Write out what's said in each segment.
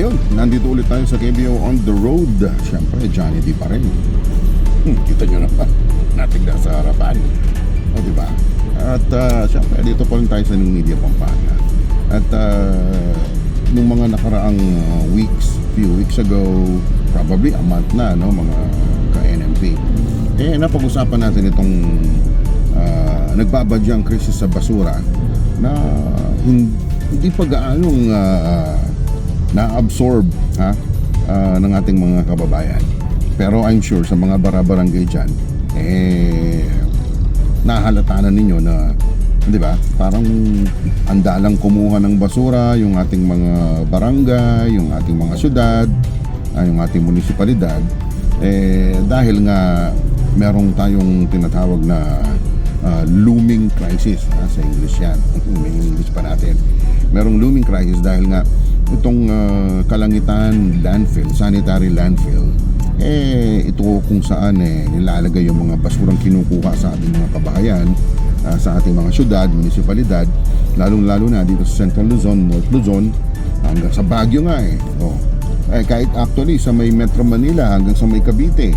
Ayun, nandito ulit tayo sa KBO on the road. Siyempre, Johnny D pa rin. Hmm, kita nyo naman, natin na sa harapan. O, di ba? At uh, siyempre, dito pa rin tayo sa New Media Pampanga. At uh, nung mga nakaraang uh, weeks, few weeks ago, probably a month na, no, mga ka-NMP. Eh, napag-usapan natin itong uh, nagbabadyang krisis sa basura na hin- hindi pa gaanong uh, na-absorb ha, ah, ng ating mga kababayan. Pero I'm sure sa mga barabarangay dyan, eh, nahalata na ninyo na, di ba, parang andalang kumuha ng basura yung ating mga barangay, yung ating mga syudad, ah, yung ating munisipalidad, eh, dahil nga merong tayong tinatawag na ah, looming crisis ha, sa English yan. May English pa natin. Merong looming crisis dahil nga itong ah, kalangitan landfill, sanitary landfill, eh ito kung saan eh nilalagay yung mga basurang kinukuha sa ating mga kabahayan, ah, sa ating mga syudad, munisipalidad, lalong-lalo na dito sa Central Luzon, North Luzon, hanggang sa Baguio nga eh. Oh. Eh, kahit actually sa may Metro Manila hanggang sa may Cavite,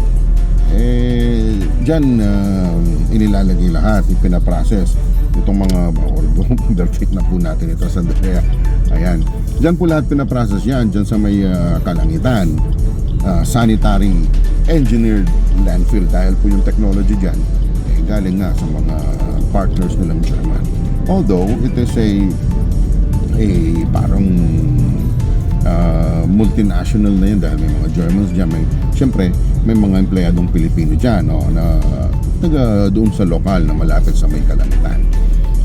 eh, dyan uh, inilalagay lahat, ipinaprocess itong mga although perfect na po natin ito sa kaya ayan dyan po lahat pinaprocess yan dyan sa may ah, kalangitan. Ah, sanitary engineered landfill dahil po yung technology dyan eh, galing nga sa mga partners nilang German. Although it is a a parang ah, multinational na yun dahil may mga Germans dyan may, syempre may mga empleyadong Pilipino dyan no, na taga doon sa lokal na malapit sa may kalangitan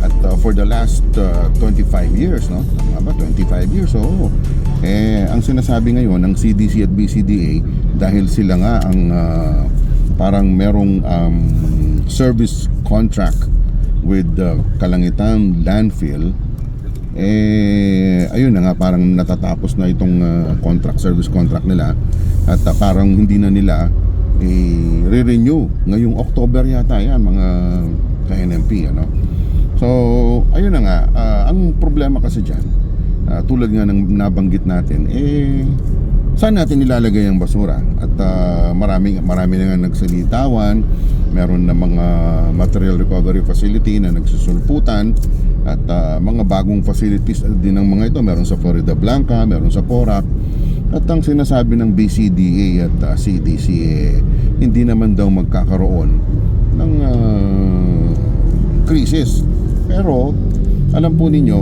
at uh, for the last uh, 25 years no? Tama ba? 25 years oo. Eh ang sinasabi ngayon ng CDC at BCDA dahil sila nga ang uh, parang merong um, service contract with the Kalangitan landfill eh ayun na nga parang natatapos na itong uh, contract service contract nila. At uh, parang hindi na nila eh, re-renew ngayong October yata yan mga ka-NMP ano so ayun na nga ah, ang problema kasi dyan ah, tulad nga ng nabanggit natin eh saan natin nilalagay ang basura? At ah, marami marami na nga nagsalitawan meron na mga material recovery facility na nagsusulputan at ah, mga bagong facilities din ng mga ito meron sa Florida Blanca meron sa Porac. At ang sinasabi ng BCDA at ah, CDC eh, hindi naman daw magkakaroon ng ah, krisis pero alam po ninyo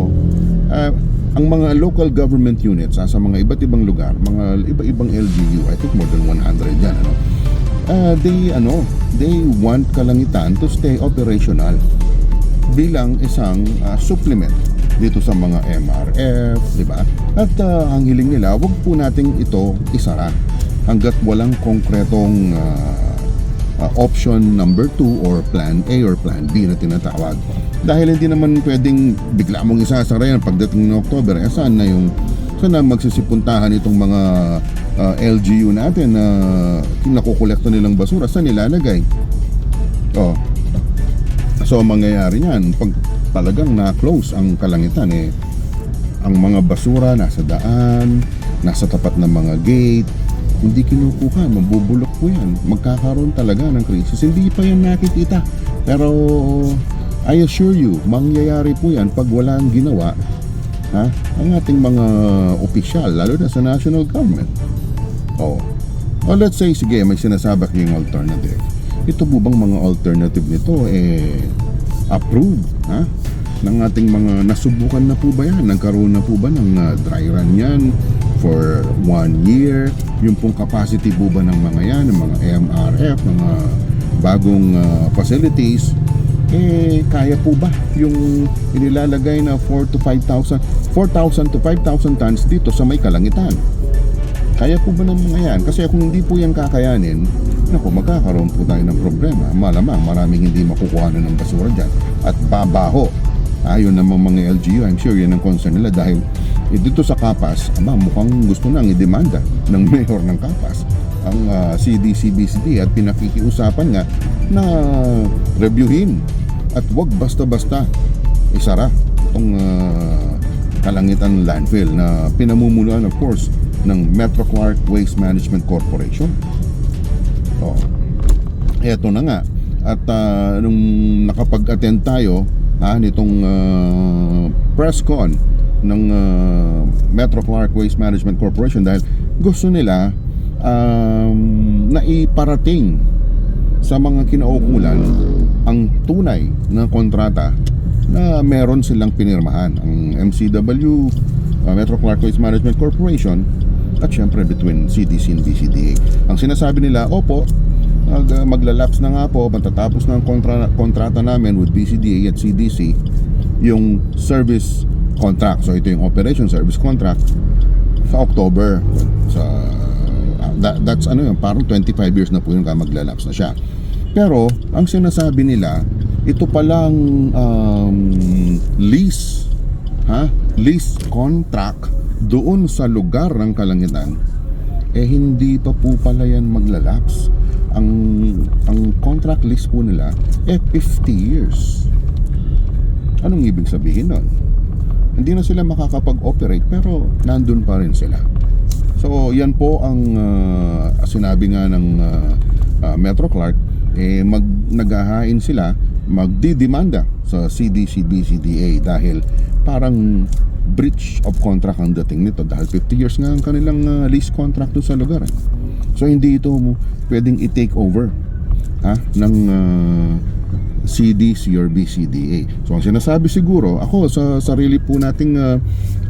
ah, ang mga local government units ah, sa mga iba't ibang lugar mga iba-ibang LGU I think more than 100 yan ano ah, they ano they want kalangitan to stay operational bilang isang ah, supplement dito sa mga MRF, di ba? At ah, ang hiling nila, wag po nating ito isara hanggat walang konkretong ah, ah, option number 2 or plan A or plan B na tinatawag. Dahil hindi naman pwedeng bigla mong isasara yan pagdating ng October, eh saan na yung saan na magsisipuntahan itong mga ah, LGU natin na nakukolekta nilang basura, saan nilalagay? Oh, So ang mangyayari niyan, pag talagang na-close ang kalangitan eh, ang mga basura nasa daan, nasa tapat ng mga gate, hindi kinukuha, mabubulok po yan. Magkakaroon talaga ng krisis. Hindi pa yan nakikita. Pero I assure you, mangyayari po yan pag wala ang ginawa ha, ang ating mga opisyal, lalo na sa national government. Oh. O let's say, sige, may sinasabak yung alternative. Ito po bang mga alternative nito eh approved ha? ng ating mga nasubukan na po ba yan? Nagkaroon na po ba ng uh, dry run yan for one year? Yung pong capacity po ba ng mga yan, ng mga MRF, mga bagong uh, facilities, eh kaya po ba yung inilalagay na 4 to 5,000 4,000 to 5,000 tons dito sa may kalangitan? Kaya po ba ng mga yan? Kasi kung hindi po yan kakayanin, naku, magkakaroon po tayo ng problema. Malamang maraming hindi makukuha na ng basura dyan. At babaho. Ayun namang mga LGU, I'm sure yan ang concern nila dahil eh, dito sa Kapas, ama, mukhang gusto nang idemanda ng mayor ng Kapas ang ah, CDC-BCD at pinakikiusapan nga na reviewin at wag basta-basta isara itong ah, Kalangitan Landfill na pinamumunuan of course ng Metro Clark Waste Management Corporation. Oh. Eto na nga. At ah, nung nakapag-attend tayo ah, nitong ah, press con ng ah, Metro Clark Waste Management Corporation dahil gusto nila um, na iparating sa mga kinaukulan ang tunay na kontrata na meron silang pinirmahan ang MCW uh, Metro Clark Waste Management Corporation at syempre between CDC and BCDA ang sinasabi nila opo mag, uh, maglalapse na nga po matatapos na kontra, kontrata namin with BCDA at CDC yung service contract. So ito yung operation service contract sa October. Sa ah, that, that's ano yun parang 25 years na po yung maglalapse na siya. Pero ang sinasabi nila ito palang um, lease ha? Lease contract doon sa lugar ng kalangitan eh hindi pa po pala yan maglalapse ang ang contract lease po nila eh 50 years anong ibig sabihin nun hindi na sila makakapag-operate pero nandun pa rin sila. So yan po ang ah, sinabi nga ng ah, ah, Metro Clark eh mag naghahain sila magdidemanda sa CDC BCDA dahil parang breach of contract ang dating nito dahil 50 years nga ang kanilang ah, lease contract sa lugar. eh. So hindi ito pwedeng i-take over ha ng ah, CDC or BCDA. So ang sinasabi siguro, ako sa sarili po nating uh,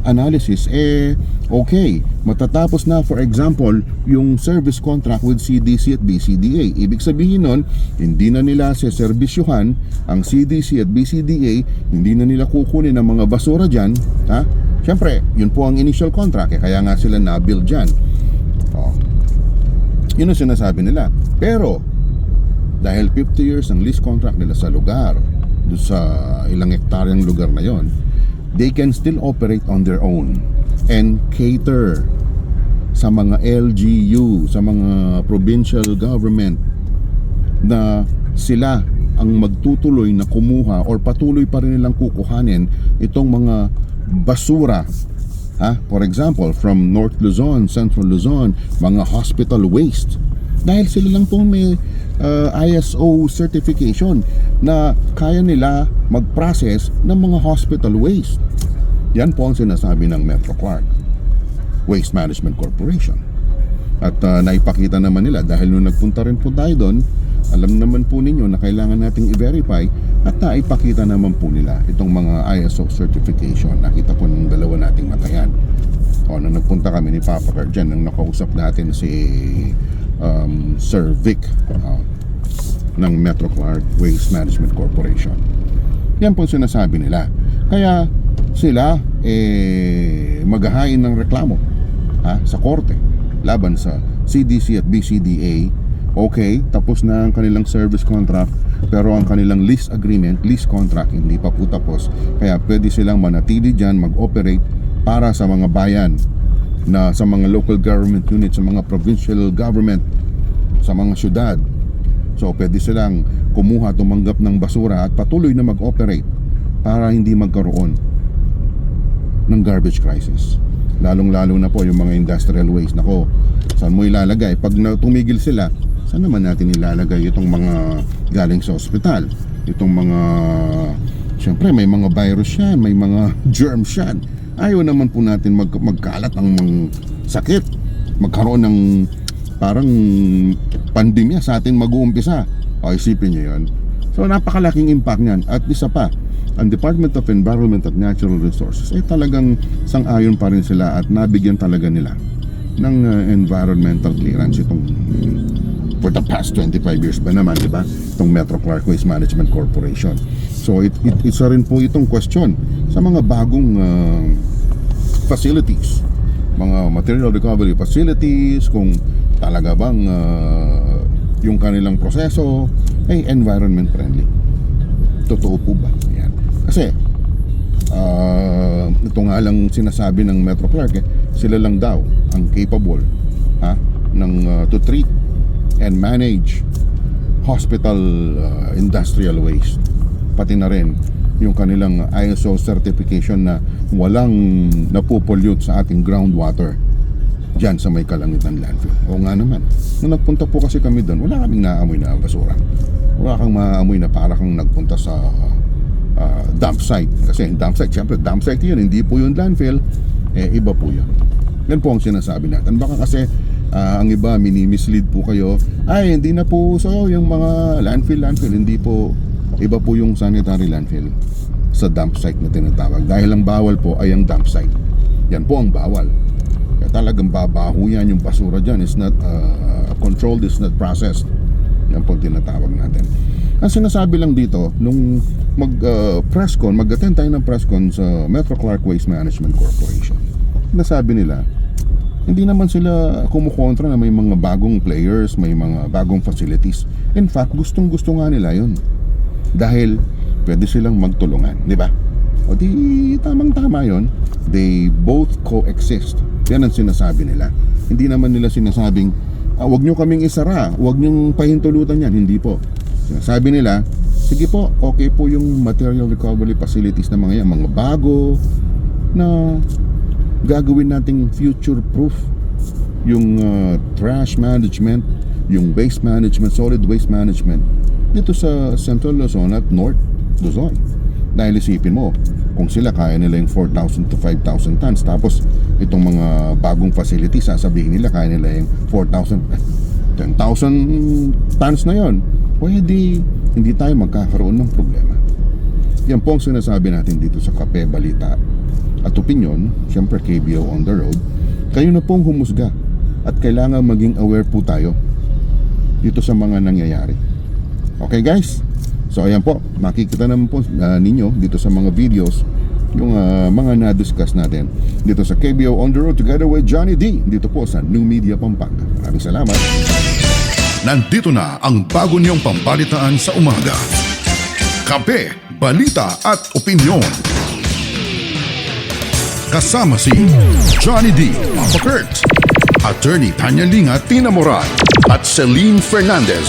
analysis, eh okay, matatapos na for example yung service contract with CDC at BCDA. Ibig sabihin nun, hindi na nila seserbisyuhan ang CDC at BCDA, hindi na nila kukunin ang mga basura dyan. Ha? Siyempre, yun po ang initial contract, eh, kaya nga sila na-build dyan. Oh. Yun ang sinasabi nila. Pero, dahil 50 years ang lease contract nila sa lugar sa ilang hektaryang lugar na yon they can still operate on their own and cater sa mga LGU sa mga provincial government na sila ang magtutuloy na kumuha or patuloy pa rin nilang kukuhanin itong mga basura ha? for example from North Luzon, Central Luzon mga hospital waste dahil sila lang po may uh, ISO certification na kaya nila mag-process ng mga hospital waste. Yan po ang sinasabi ng Metro Clark Waste Management Corporation. At uh, naipakita naman nila dahil nung nagpunta rin po tayo doon, alam naman po ninyo na kailangan nating i-verify at naipakita naman po nila itong mga ISO certification. Nakita po ng dalawa nating matayan. O, nung nagpunta kami ni Papa Car dyan, nung nakausap natin si um, Sir Vic uh, ng Metro Clark Waste Management Corporation. Yan po sinasabi nila. Kaya sila eh maghahain ng reklamo ha, sa korte laban sa CDC at BCDA. Okay, tapos na ang kanilang service contract pero ang kanilang lease agreement, lease contract hindi pa po tapos. Kaya pwede silang manatili dyan, mag-operate para sa mga bayan na sa mga local government units, sa mga provincial government, sa mga syudad. So pwede silang kumuha, tumanggap ng basura at patuloy na mag-operate para hindi magkaroon ng garbage crisis. Lalong-lalo na po yung mga industrial waste. Nako, saan mo ilalagay? Pag tumigil sila, saan naman natin ilalagay itong mga galing sa ospital? Itong mga, syempre may mga virus yan, may mga germs yan. Ayaw naman po natin mag, magkalat ng mga sakit. Magkaroon ng parang pandemya sa atin mag-uumpisa. O isipin nyo yun. So napakalaking impact niyan. At isa pa, ang Department of Environment at Natural Resources ay talagang sang-ayon pa rin sila at nabigyan talaga nila ng uh, environmental clearance itong for the past 25 years ba naman, di ba? Itong Metro Clark Waste Management Corporation. So it, it, isa rin po itong question sa mga bagong uh, facilities, mga material recovery facilities, kung talaga bang uh, yung kanilang proseso ay environment friendly. Totoo po ba? Yan. Kasi ah, ito nga lang sinasabi ng Metro Clark eh, sila lang daw ang capable ha ng ah, to treat and manage hospital ah, industrial waste pati na rin yung kanilang ISO certification na walang napopollute sa ating groundwater dyan sa may kalangitan landfill. Oo nga naman. Nung nagpunta po kasi kami doon, wala kaming naamoy na basura. Wala kang maamoy na para kang nagpunta sa ah, dump site. Kasi dump site, syempre dump site yun, hindi po yung landfill, eh iba po yun. Yan po ang sinasabi natin. Baka kasi ah, ang iba, mini-mislead po kayo, ay hindi na po so yung mga landfill, landfill, hindi po, iba po yung sanitary landfill sa dump site na tinatawag. Dahil ang bawal po ay ang dump site. Yan po ang bawal. Kaya talagang babaho yan yung basura dyan. It's not uh, controlled, it's not processed. Yan po tinatawag natin. Ang sinasabi lang dito, nung mag uh, mag-attend tayo ng press con sa Metro Clark Waste Management Corporation. Nasabi nila, hindi naman sila kumukontra na may mga bagong players, may mga bagong facilities. In fact, gustong gusto nga nila yun. Dahil pwede silang magtulungan, di ba? O di tamang tama yon. They both coexist. Yan ang sinasabi nila. Hindi naman nila sinasabing, ah, wag nyo kaming isara, wag nyo pahintulutan yan. Hindi po. Sinasabi nila, sige po, okay po yung material recovery facilities na mga yan, mga bago, na gagawin nating future proof yung uh, trash management, yung waste management, solid waste management dito sa Central Luzon at North Luzon. Dahil isipin mo, kung sila kaya nila yung 4,000 to 5,000 tons tapos itong mga bagong facility sasabihin nila kaya nila yung 4,000 eh, 10,000 tons na yon pwede hindi tayo magkakaroon ng problema yan po ang sinasabi natin dito sa Kape Balita at Opinion, syempre KBO on the road, kayo na pong humusga at kailangan maging aware po tayo dito sa mga nangyayari. Okay guys? So ayan po, makikita naman po ah, ninyo dito sa mga videos yung ah, mga na-discuss natin dito sa KBO on the road together with Johnny D dito po sa New Media Pampanga. Maraming salamat. Nandito na ang bago niyong pambalitaan sa umaga. Kape, balita at opinyon. Kasama si Johnny D. Papa Kurt, Attorney Tanya Linga Tina Moran at Celine Fernandez.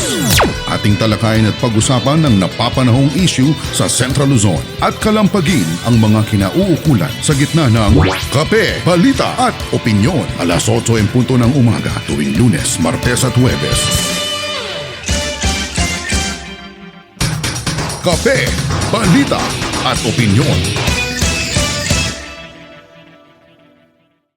Ating talakayin at pag-usapan ng napapanahong issue sa Central Luzon at kalampagin ang mga kinauukulan sa gitna ng Kape, Balita at Opinyon. Alas 8 en punto ng umaga tuwing lunes, martes at huwebes. Kape, balita at opinyon.